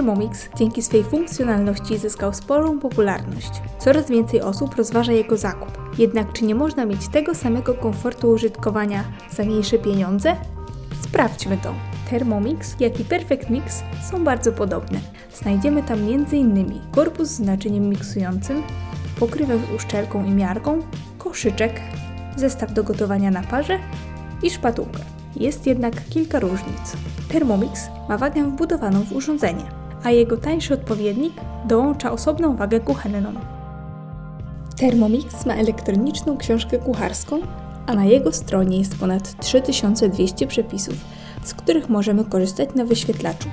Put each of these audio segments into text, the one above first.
Thermomix dzięki swej funkcjonalności zyskał sporą popularność. Coraz więcej osób rozważa jego zakup. Jednak czy nie można mieć tego samego komfortu użytkowania za mniejsze pieniądze? Sprawdźmy to. Thermomix, jak i Perfect Mix są bardzo podobne. Znajdziemy tam m.in. korpus z naczyniem miksującym, pokrywę z uszczelką i miarką, koszyczek, zestaw do gotowania na parze i szpatułkę. Jest jednak kilka różnic. Thermomix ma wagę wbudowaną w urządzenie, a jego tańszy odpowiednik dołącza osobną wagę kuchenną. Thermomix ma elektroniczną książkę kucharską, a na jego stronie jest ponad 3200 przepisów, z których możemy korzystać na wyświetlaczu.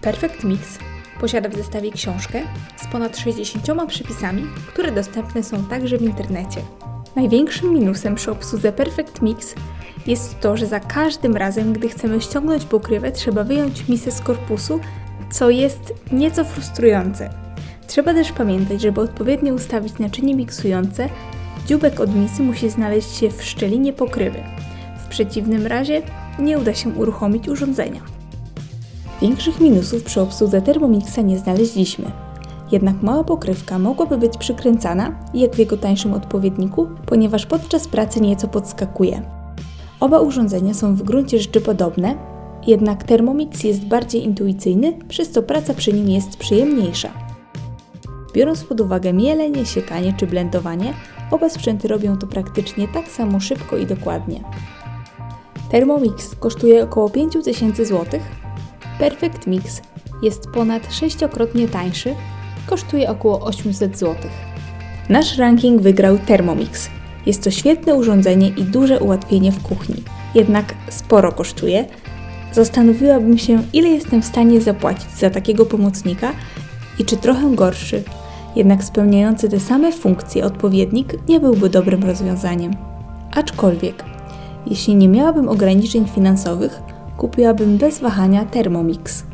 Perfect Mix posiada w zestawie książkę z ponad 60 przepisami, które dostępne są także w internecie. Największym minusem przy obsłudze Perfect Mix jest to, że za każdym razem, gdy chcemy ściągnąć pokrywę, trzeba wyjąć misę z korpusu, co jest nieco frustrujące. Trzeba też pamiętać, żeby odpowiednio ustawić naczynie miksujące, dziubek od misy musi znaleźć się w szczelinie pokrywy. W przeciwnym razie nie uda się uruchomić urządzenia. Większych minusów przy obsłudze Thermomixa nie znaleźliśmy. Jednak mała pokrywka mogłaby być przykręcana, jak w jego tańszym odpowiedniku, ponieważ podczas pracy nieco podskakuje. Oba urządzenia są w gruncie rzeczy podobne, jednak Thermomix jest bardziej intuicyjny, przez co praca przy nim jest przyjemniejsza. Biorąc pod uwagę mielenie, siekanie czy blendowanie, oba sprzęty robią to praktycznie tak samo szybko i dokładnie. Thermomix kosztuje około 5000 zł, Perfect Mix jest ponad sześciokrotnie tańszy, kosztuje około 800 zł. Nasz ranking wygrał Thermomix. Jest to świetne urządzenie i duże ułatwienie w kuchni, jednak sporo kosztuje. Zastanowiłabym się, ile jestem w stanie zapłacić za takiego pomocnika i czy trochę gorszy, jednak spełniający te same funkcje odpowiednik nie byłby dobrym rozwiązaniem. Aczkolwiek, jeśli nie miałabym ograniczeń finansowych, kupiłabym bez wahania Thermomix.